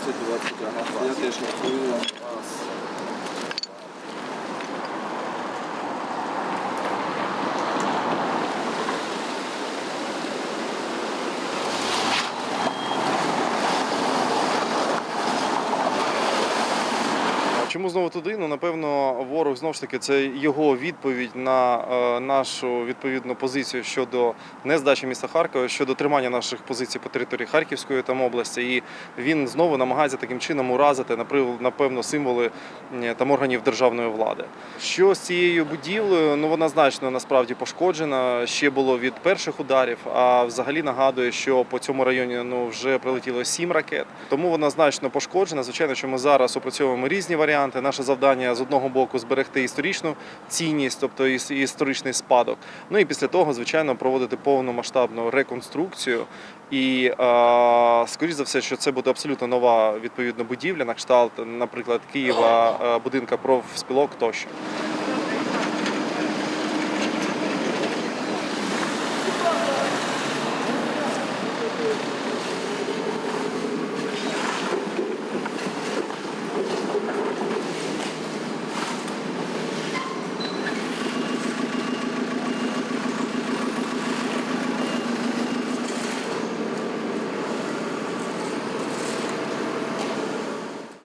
20, 20, ага, я теж рахую. Чому знову туди? Ну напевно, ворог знову ж таки це його відповідь на е, нашу відповідну позицію щодо нездачі міста Харкова, щодо тримання наших позицій по території Харківської там області. І він знову намагається таким чином уразити напевно символи там органів державної влади. Що з цією будівлею? Ну вона значно насправді пошкоджена. Ще було від перших ударів. А взагалі нагадую, що по цьому районі ну вже прилетіло сім ракет. Тому вона значно пошкоджена. Звичайно, що ми зараз опрацьовуємо різні варіанти. Наше завдання з одного боку зберегти історичну цінність, тобто історичний спадок. Ну і після того, звичайно, проводити повномасштабну реконструкцію. І скоріш за все, що це буде абсолютно нова відповідна будівля, на кшталт, наприклад, Києва, будинка профспілок тощо.